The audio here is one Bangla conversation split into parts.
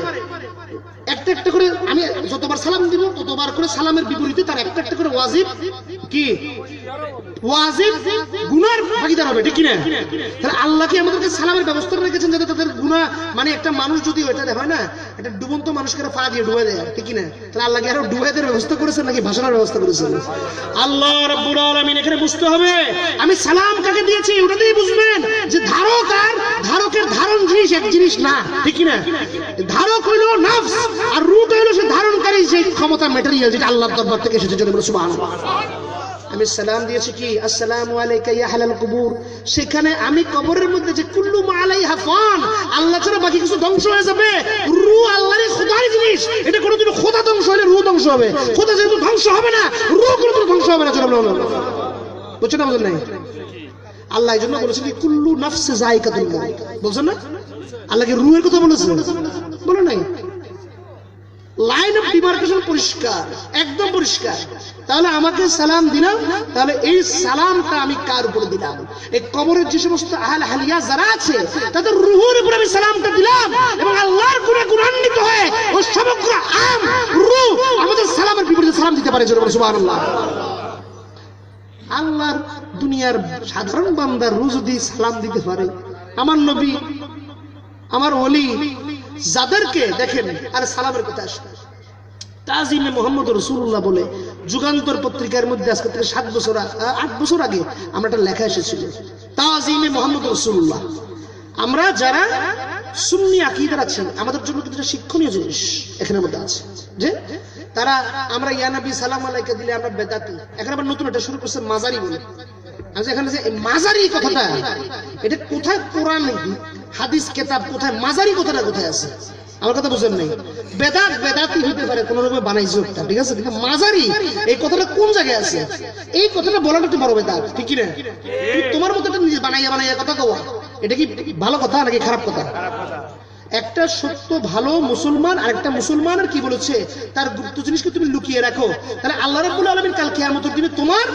পারে একটা একটা করে আমি যতবার সালাম দিব, ততবার করে সালামের বিপরীতে তার একটা একটা করে ওয়াজিব কি? ওয়াজিব গুনার ভাগিদার হবে, ঠিক কিনা? তাহলে আল্লাহ কি আমাদেরকে সালামের ব্যবস্থা রেখেছেন যাতে তাদের গুনাহ মানে একটা মানুষ যদি হয় না? একটা ডুবন্ত মানুষকে দিয়ে ডুবে দেয়, ঠিক কিনা? তাহলে আরও ডুবে দেওয়ার ব্যবস্থা করেছেন নাকি ভাষণের ব্যবস্থা করেছেন? আল্লাহ এখানে বুঝতে হবে, আমি সালাম কাকে দিয়েছি ওটাতেই বুঝবেন যে ধারক আর ধারকের ধারণ জিনিস এক জিনিস না, ঠিক কিনা? ধারক হইল নাফস, আর রূপ হইল সে ধারণকারী, সেই ক্ষমতা ম্যাটেরিয়াল যেটা আল্লাহর দরবার থেকে এসেছে জন্য আমি সালাম দিয়েছি কি? আসসালামু আলাইকা হালাল কুবুর। সেখানে আমি কবরের মধ্যে যে কুল্লু মা আলাইহা ফান, আল্লাহ ছাড়া বাকি কিছু ধ্বংস হয়ে যাবে? রু আল্লাহর খোদার জিনিস। এটা কোনোদিন খোদা ধ্বংস হলে রু ধ্বংস হবে। খোদা যেহেতু ধ্বংস হবে না, রু কোনোদিন ধ্বংস হবে না চলো বুঝছ না বুঝলেন নাই? আল্লাহ এই জন্য বলেছেন কুল্লু নাফসে বলছেন না? আল্লাহকে রুহের কথা বলেছেন বলে নাই? লাইন অফ ডিমার্কেশন পরিষ্কার, একদম পরিষ্কার। তাহলে আমাকে সালাম দিলাম, তাহলে এই সালামটা আমি কার উপরে দিলাম? এই কবরের যে সমস্ত আহল হালিয়া যারা আছে, তাদের রুহুর উপরে আমি সালামটা দিলাম এবং আল্লাহর গুণে গুণান্বিত হয়ে ও সমগ্র আম, রুহ আমাদের সালামের বিপরীতে সালাম দিতে পারে, জোরে সুবহানাল্লাহ। আল্লাহর দুনিয়ার সাধারণ বান্দার রু যদি সালাম দিতে পারে, আমার নবী, আমার ওলি, যাদেরকে দেখেন, আর সালামের কথা আসে তাজিমে মোহাম্মদ রসুল্লাহ বলে, যুগান্তর পত্রিকার মধ্যে আজকে থেকে সাত বছর আট বছর আগে আমরা একটা লেখা এসেছিল, তাজিমে মোহাম্মদ রসুল্লাহ আমরা যারা সুন্নি আকিদার আছি আমাদের জন্য কিন্তু শিক্ষণীয় জিনিস এখানের মধ্যে আছে। যে তারা, আমরা ইয়ানাবি সালাম আলাইকে দিলে আমরা বেদাতি। এখন আবার নতুন এটা শুরু করছে মাজারি বলে। আমি এখানে যে মাজারি কথাটা, এটা কোথায় কোরআন, হাদিস, কেতাব কোথায়, মাজারি কথাটা কোথায় আছে? আমার কথা বুঝেন নাই। বেদাত বেদাতি হইতে পারে কোন রকমে বানাইছে একটা ঠিক আছে? কিন্তু মাজারি এই কথাটা কোন জায়গায় আছে? এই কথাটা বলাটা একটু বড় বেদাত ঠিক কি না তুমি তোমার মতো একটা নিজে বানাইয়া বানাইয়া কথা কওয়া এটা কি ভালো কথা নাকি খারাপ কথা? একটা সত্য ভালো মুসলমান আর একটা মুসলমানের কি বলেছে? তার গুপ্ত জিনিসকে তুমি লুকিয়ে রাখো। তাহলে আল্লাহ রাব্বুল আলামিন কাল কিয়ামতের দিনে তোমার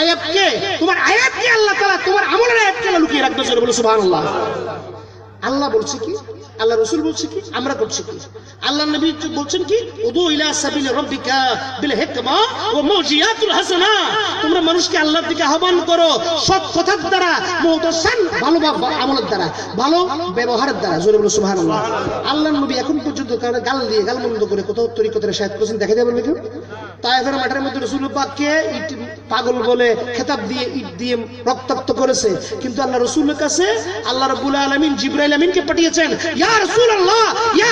আয়াতকে তোমার আয়াতকে আল্লাহ তাআলা তোমার আমলের আয়াতকে লুকিয়ে রাখবে বলে সুবহানাল্লাহ। আল্লাহ বলছে কি? আল্লাহ রসুল বলছে কি? আমরা করছি কি? আল্লাহ নবী বলছেন কি? উদু ইলা সাবিল রাব্বিকা বিল হিকমা ওয়া মুজিয়াতুল হাসানা। তোমরা মানুষকে আল্লাহর দিকে আহ্বান করো সৎ কথার দ্বারা মুহতাসান ভালো আমলের দ্বারা, ভালো ব্যবহারের দ্বারা। জোরে বলো সুবহানাল্লাহ। আল্লাহ নবী এখন পর্যন্ত কারণে গাল দিয়ে গাল মন্দ করে কোথাও তরিকতের শায়াত করেছেন, দেখা যাবে কেউ তাইফের মাঠের মধ্যে রসুল পাককে ইট পাগল বলে খেতাব দিয়ে, ইট দিয়ে রক্তাক্ত করেছে। কিন্তু আল্লাহ রসুলের কাছে আল্লাহ রাব্বুল আলামিন জিবরাইল আমিনকে পাঠিয়েছেন রাসূলুল্লাহ, ইয়া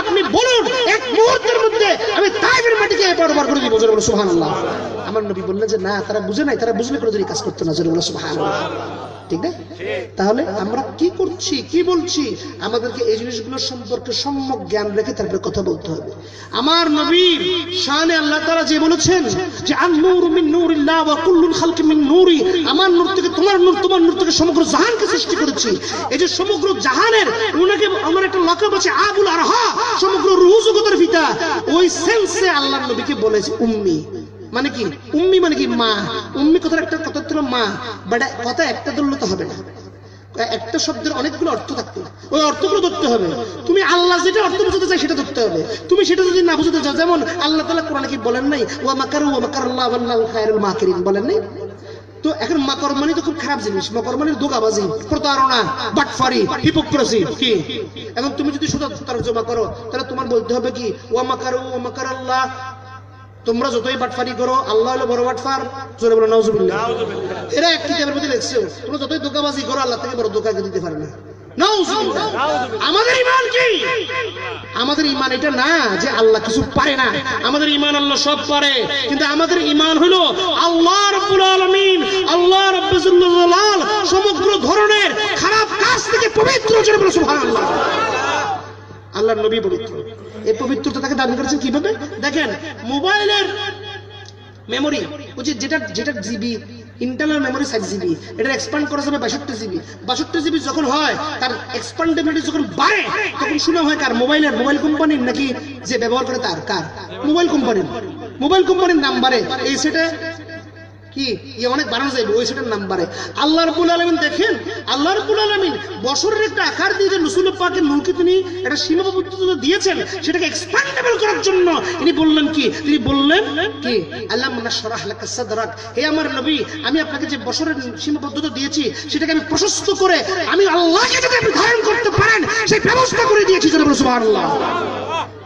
আপনি বলুন, এক মুহূর্তের মধ্যে আমি তাইফের মাটিকে এপার করে দিব বলো সুবহানাল্লাহ। আমার নবী বললেন যে, না, তারা বুঝে নাই, তারা বুঝলে কোনোদিন এই কাজ করতো না, জোরে বলো সুবহানাল্লাহ। ঠিক না? তাহলে আমরা কি করছি, কি বলছি? আমাদেরকে এই জিনিসগুলোর সম্পর্কে সম্যক জ্ঞান রেখে তারপরে কথা বলতে হবে। আমার নবীর শানে আল্লাহ তাআলা যে বলেছেন যে, আন নূর মিন নূরিল্লাহ ওয়া কুল্লুল খালকি মিন নূরি আমার নূর থেকে, তোমার নূর তোমার নূর থেকে সমগ্র জাহানকে সৃষ্টি করেছি। এই যে সমগ্র জাহানের, উনাকে আমার একটা লকব আছে, আবুল আরহা, সমগ্র রুহ জগতের পিতা। ওই সেন্সে আল্লাহর নবীকে বলেছে উম্মি মানে কি? উম্মি মানে কি মা? উম্মি কথার একটা কথা হলো মা। বাট কথা একটা ধরলে তো হবে না। একটা শব্দের অনেকগুলো অর্থ থাকতো। ওই অর্থগুলো ধরতে হবে। তুমি আল্লাহ যেটা অর্থ বুঝতে চাই সেটা ধরতে হবে। তুমি সেটা যদি না বুঝতে চাও, যেমন আল্লাহ তাআলা কোরআনে কি বলেন নাই? ওয়া মাকারু ওয়া মাকারাল্লাহু ওয়াল্লাহু খায়রুল মাকিরিন বলেন নাই? তো এখন মাকর মানে তো খুব খারাপ জিনিস। মাকর মানে দোকাবাজি, প্রতারণা, বাটফারি হিপোক্রেসি কি? এবং তুমি যদি শুধু তর্জমা করো, তাহলে তোমার বলতে হবে কি? ওয়া মাকারু ওয়া মাকারাল্লাহ তোমরা যতই বাটফারি করো আল্লাহ হলো বড় বাটফার। জোরে বলো নাউজুবিল্লাহ। এরা এক কিতাবের মধ্যে লিখছে তোমরা যতই ধোকাবাজি করো আল্লাহ থেকে বড় ধোকা দিতে পারে না। আমাদের ইমান কি? আমাদের ইমান এটা না যে আল্লাহ কিছু পারে না। আমাদের ইমান আল্লাহ সব পারে। কিন্তু আমাদের ইমান হলো আল্লাহ রাব্বুল আলামিন আল্লাহ রাব্বুল জালাল সমগ্র ধরনের খারাপ কাজ থেকে পবিত্র সুবহানাল্লাহ। আল্লাহর নবী পবিত্র। এই পবিত্রতা তাকে দান করেছেন কীভাবে? দেখেন, মোবাইলের মেমোরি ওই যেটা যেটা GB internal memory size GB এটা এক্সপ্যান্ড করা যাবে বাষট্টি জিবি বাষট্টি জিবি যখন হয়, তার এক্সপ্যান্ডেবিলিটি যখন বাড়ে, তখন শুনে হয় কার? মোবাইলের, মোবাইল কোম্পানির নাকি যে ব্যবহার করে তার? কার? মোবাইল কোম্পানির। মোবাইল কোম্পানির নাম বাড়ে এই সেটে কি? ইয়ে অনেক বাড়ানো যাইবে ওই সেটার নাম বাড়ে আল্লাহ রবুল আলমিন দেখেন, আল্লাহ রবুল আলমিন বছরের একটা আকার দিয়ে যে রসুল পাকের নৌকে তিনি একটা সীমাবদ্ধতা দিয়েছেন, সেটাকে এক্সপ্যান্ডেবল করার জন্য তিনি বললেন কি? তিনি বললেন কি? আল্লাহ সরাহ সাদরাক। হে আমার নবী, আমি আপনাকে যে বছরের সীমাবদ্ধতা দিয়েছি, সেটাকে আমি প্রশস্ত করে, আমি আল্লাহকে যদি আপনি ধারণ করতে পারেন, সেই ব্যবস্থা করে দিয়েছি যেন সুবহানাল্লাহ।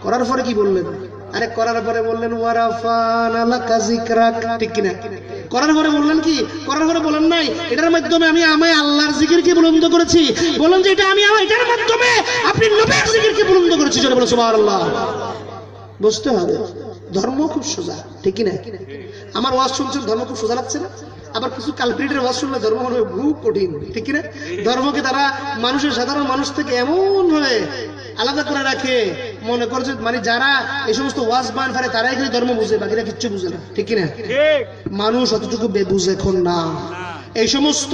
করার পরে কি বললেন? আরে করার পরে বললেন, ওয়ারাফান আলাকা যিকরাক। ঠিক কিনা? করার পরে বললেন কি? করার পরে বলেন নাই, এটার মাধ্যমে আমি আমায় আল্লাহর জিকিরকে বুলন্দ করেছি। বলেন যে, এটা আমি আমার এটার মাধ্যমে আপনি নবীর জিকিরকে বুলন্দ করেছি। যেটা বলে, সুবহানাল্লাহ। বুঝতে হবে, ধর্ম খুব সোজা, ঠিক কিনা? আমার ওয়াজ শুনছেন, ধর্ম খুব সোজা লাগছে না? আবার কিছু কালপ্রিটের ওয়াজ শুনলে ধর্ম মনে হয় খুব কঠিন, ঠিক কিনা? ধর্মকে তারা মানুষের সাধারণ মানুষ থেকে এমন ভাবে আলাদা করে রাখে মনে করছে? মানে যারা এই সমস্ত ওয়াজ বান ফেরে তারাই খালি ধর্ম বুঝে বাকিরা কিচ্ছু বুঝে না। ঠিক কিনা? মানুষ অতটুকু বেবুঝ এখন না। এই সমস্ত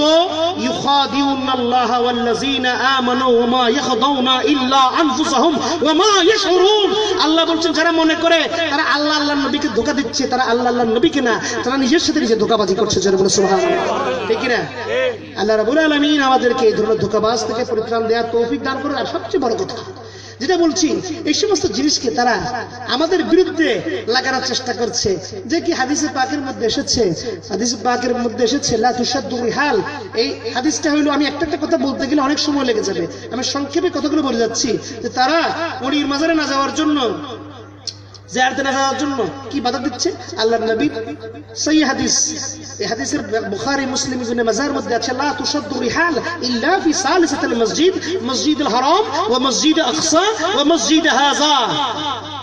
ইউখাদিউনাল্লাহ ওয়াল্লাযীনা আমানু ওয়া মা ইয়াখদাউনা ইল্লা আনফুসাহুম ওয়া মা ইয়াশউরুন। আল্লাহ বলছেন যারা মনে করে তারা আল্লাহ আল্লাহর নবীকে ধোঁকা দিচ্ছে তারা আল্লাহ আল্লাহর নবীকে না তারা নিজের সাথে নিজে ধোঁকাবাজি করছে যারা বলে সুবহানাল্লাহ। ঠিক কি না আল্লাহ রাব্বুল আলামিন আমাদেরকে এই ধরনের ধোঁকাবাজ থেকে পরিত্রাণ দেওয়ার তৌফিক দান করে আর সবচেয়ে বড় কথা যেটা বলছি, এই সমস্ত জিনিসকে তারা আমাদের বিরুদ্ধে লাগানোর চেষ্টা করছে। যে কি হাদিসে পাকের মধ্যে এসেছে? হাদিসে পাকের মধ্যে এসেছে, লা তুসাদ্দু রিহাল এই হাদিসটা হইল, আমি একটা একটা কথা বলতে গেলে অনেক সময় লেগে যাবে। আমি সংক্ষেপে কথাগুলো বলে যাচ্ছি, যে তারা ওলির মাজারে না যাওয়ার জন্য জিয়ারতে না হওয়ার জন্য কি বাধা দিচ্ছে? আল্লাহর নবী সহি হাদিস, এই হাদিসের বুখারী, মুসলিম, ইবনে মাজার মধ্যে আছে, লা তুশাদ্দু রিহাল ইল্লা ফি সালিসাতিল মসজিদ, মসজিদুল হারাম ওয়া মসজিদ আকসা ওয়া মসজিদ হাযা।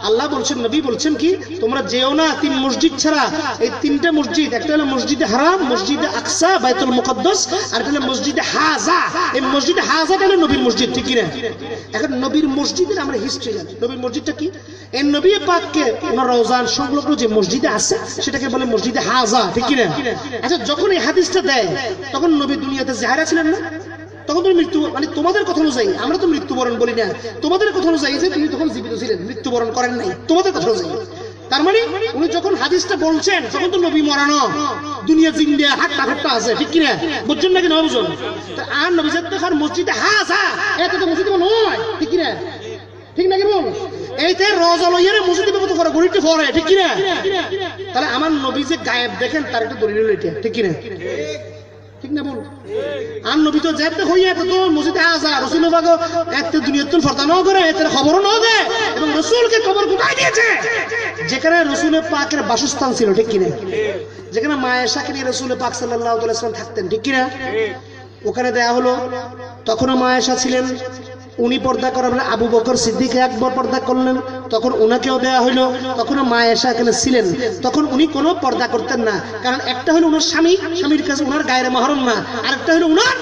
আল্লাহ বলছেন, নবী বলছেন কি, তোমরা যেও না তিন মসজিদ ছাড়া। এই তিনটা মসজিদ, একটা হলো মসজিদে হারাম, মসজিদে আকসা, বাইতুল মুকদ্দাস, আর একটা হলো মসজিদে হাজা। এই মসজিদে হাজাটা হলো নবীর মসজিদ, ঠিক কি না এখন নবীর মসজিদের আমরা হিস্ট্রি জানি। নবীর মসজিদটা কি? এই নবী পাককে ওনার রওজান সংলগ্ন যে মসজিদে আছে, সেটাকে বলে মসজিদে হাজা, ঠিক কি না আচ্ছা যখন এই হাদিসটা দেয়, তখন নবী দুনিয়াতে জাহেরা ছিলেন না? তখন তুমি মৃত্যু মানে তোমাদের কথা অনুযায়ী, আমরা তো মৃত্যুবরণ বলি না। তোমাদের কথা অনুযায়ী যে তুমি তখন জীবিত ছিলেন, মৃত্যুবরণ করেন নাই। তোমাদের কথা অনুযায়ী। তার মানে উনি যখন হাদিসটা বলছেন তখন তো নবী মরানো, দুনিয়া জিন্দে হাট্টা ফাট্টা আছে, ঠিক কিনা? বুঝছেন নাকি না বুঝুন আর নবী দেখার মসজিদে হাস হা এত তো মসজিদে নয় ঠিক কিনা? ঠিক নাকি বল এইতে রোজা লইয়ারে মসজিদে ব্যবহার করে গরিবটি ফরে ঠিক কিনা? তাহলে আমার নবী যে গায়েব দেখেন, তার একটা দলিল এটা, ঠিক কিনা? ঠিক হইয়া মসজিদে রসুল করে খবরও নাও দেয় এবং খবর দিয়েছে। যেখানে রসুলের পাকের বাসস্থান ছিল, ঠিক কিনা? যেখানে মায়েশাকে নিয়ে রসুল পাক সাল্লাহ থাকতেন, ঠিক কিনা? ওখানে দেয়া হলো, তখনও মায়েশা ছিলেন উনি পর্দা করার আবু বকর সিদ্দিক একবার পর্দা করলেন, তখন উনাকেও দেয়া হইল, তখন মা এসা এখানে ছিলেন। তখন উনি কোনো পর্দা করতেন না, কারণ একটা হলো উনার স্বামী, স্বামীর কাছে উনার গায়ের মাহরম না, আরেকটা হলো উনার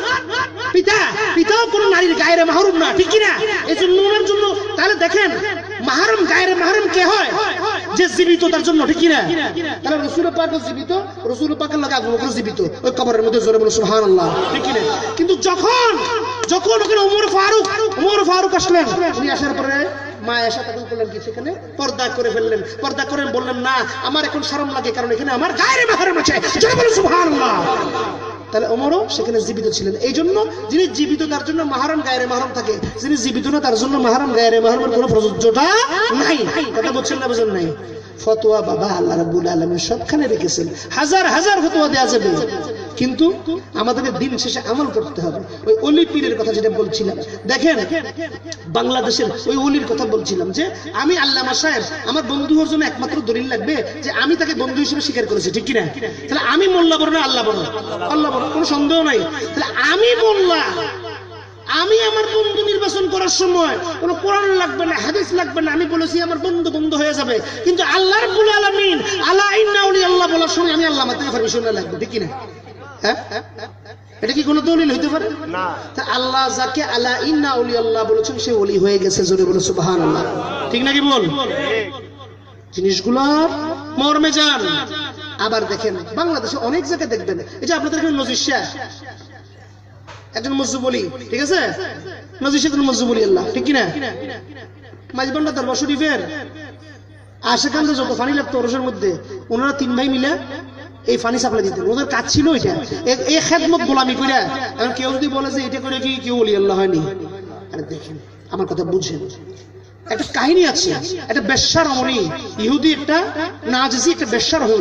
পিতা, পিতাও কোনো নারীর গায়ের মাহরুম না, ঠিক কিনা? এই জন্য ওনার জন্য, তাহলে দেখেন, মাহরম, গায়ের মাহরম কে হয়? যে জীবিত তার জন্য ঠিক কিনা তাহলে রসুল পাক জীবিত রসুল পাকের লাগে আবু বকর জীবিত। ওই কবরের মধ্যে জোরে বলে সুবহানাল্লাহ। ঠিক কিনা কিন্তু যখন যখন ওখানে ওমর ফারুক ওমর ফারুক আসলেন উনি আসার পরে মা এসা তখন করলেন কি সেখানে? পর্দা করে ফেললেন। পর্দা করে বললেন না আমার এখন শরম লাগে কারণ এখানে আমার গায়ের মাহরম আছে। জোরে বলে সুবহানাল্লাহ। তাহলে ওমরও সেখানে জীবিত ছিলেন। এই জন্য যিনি জীবিত, তার জন্য মাহারম গায়ের মাহারাম থাকে। যিনি জীবিত না, তার জন্য মাহারম গায়ের মাহারামের কোনো প্রযোজ্যটা নাই। কথা বলছেন না, বুঝেন নাই? ফতোয়া বাবা, আল্লাহ রাবুল আলমের সবখানে রেখেছেন। হাজার হাজার ফতোয়া দেওয়া যাবে। কিন্তু আমাদেরকে দিন শেষে আমল করতে হবে। ওই অলি পীরের কথা যেটা বলছিলাম, দেখেন, বাংলাদেশের ওই অলির কথা বলছিলাম যে, আমি আল্লামা সাহেব, আমার বন্ধু হওয়ার জন্য একমাত্র দলিল লাগবে যে, আমি তাকে বন্ধু হিসেবে স্বীকার করেছি, ঠিক কিনা? তাহলে আমি মোল্লা বড় না আল্লাহ বড়? আল্লাহ বড়, কোনো সন্দেহ নাই। তাহলে আমি মোল্লা, আমি আমার বন্ধু নির্বাচন করার সময় কোনো কোরআন লাগবে না, হাদিস লাগবে না, আমি বলেছি আমার বন্ধু বন্ধু হয়ে যাবে। কিন্তু আল্লাহ রাব্বুল আল্লাহ বলার সময় আমি আল্লাহ মাতে পারমিশন লাগবে, ঠিক কিনা? হ্যাঁ? এটা কি কোনো দলিল হইতে পারে? না। তা আল্লাহ যাকে আলা ইন্না উলি আল্লাহ বলেছেন সে ওলি হয়ে গেছে জোরে বলে সুবহানাল্লাহ। ঠিক নাকি বল? জিনিসগুলোর মর্মে যান। আবার দেখেন বাংলাদেশে অনেক জায়গায় দেখবেন এই যে আপনাদের এখানে নজির শাহ একজন মসজিদ বলি ঠিক আছে? নজির শাহ একজন মসজিদ বলি আল্লাহ ঠিক কিনা? মাঝবান্ডা দরবার শরীফের আশেখান যত পানি লাগতো ওরসের মধ্যে ওনারা তিন ভাই মিলে এই পানি সাপ্লাই দিতেন ওদের কাজ ছিল এটা। এই খেদমত গোলামি করে এখন কেউ যদি বলে যে এটা করে কি, কেউ বলি আল্লাহ হয়নি। আরে দেখেন, আমার কথা বুঝেন। একটা কাহিনী আছে, একটা বেশ্যার অমনি ইহুদি একটা নাজি একটা বেশ্যার হয়ে